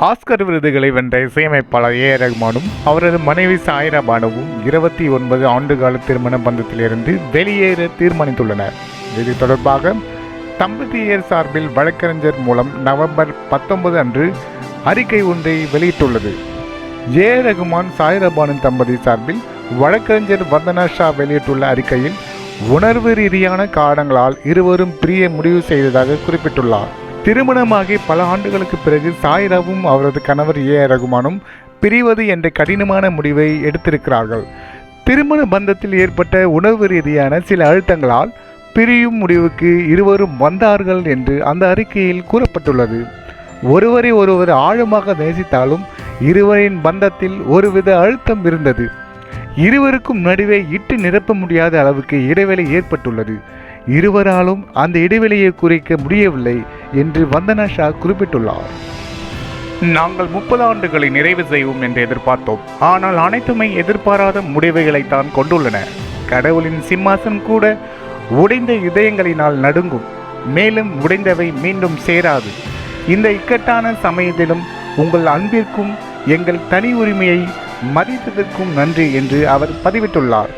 Oscar விருதுகளை வென்ற இசையமைப்பாளர் ஏ. ரஹ்மானும் அவரது மனைவி சாயிரா பானுவும் இருபத்தி ஒன்பது ஆண்டுகால திருமண பந்தத்திலிருந்து வெளியேற தீர்மானித்துள்ளனர். இது தொடர்பாக தம்பதியர் சார்பில் வழக்கறிஞர் மூலம் நவம்பர் பத்தொன்பது அன்று அறிக்கை ஒன்றை வெளியிட்டுள்ளது. ஏ. ரகுமான் சாயிரபானு தம்பதி சார்பில் வழக்கறிஞர் வந்தனா ஷா வெளியிட்டுள்ள அறிக்கையில் உணர்வு ரீதியான காரணங்களால் இருவரும் பிரிய முடிவு செய்ததாக குறிப்பிட்டுள்ளார். திருமணமாகி பல ஆண்டுகளுக்கு பிறகு சாயிராவும் அவரது கணவர் ஏ ஆர் ரகுமானும் பிரிவது என்ற கடினமான முடிவை எடுத்திருக்கிறார்கள். திருமண பந்தத்தில் ஏற்பட்ட உணர்வு ரீதியான சில அழுத்தங்களால் பிரியும் முடிவுக்கு இருவரும் வந்தார்கள் என்று அந்த அறிக்கையில் கூறப்பட்டுள்ளது. ஒருவரை ஒருவர் ஆழமாக நேசித்தாலும் இருவரின் பந்தத்தில் ஒருவித அழுத்தம் இருந்தது. இருவருக்கும் நடுவே இட்டு நிரப்ப முடியாத அளவுக்கு இடைவெளி ஏற்பட்டுள்ளது. இருவராலும் அந்த இடைவெளியை குறைக்க முடியவில்லை. என்று வந்தனா ஷா குறிப்பிட்டுள்ளார். நாங்கள் முப்பது ஆண்டுகளை நிறைவு செய்வோம் என்று எதிர்பார்த்தோம். ஆனால் அனைத்துமே எதிர்பாராத முடிவுகளை தான் கொண்டுள்ளன. கடவுளின் சிம்மாசன் கூட உடைந்த இதயங்களினால் நடுங்கும். மேலும் உடைந்தவை மீண்டும் சேராது. இந்த இக்கட்டான சமயத்திலும் உங்கள் அன்பிற்கும் எங்கள் தனி உரிமையை மதித்ததற்கும் நன்றி என்று அவர் பதிவிட்டுள்ளார்.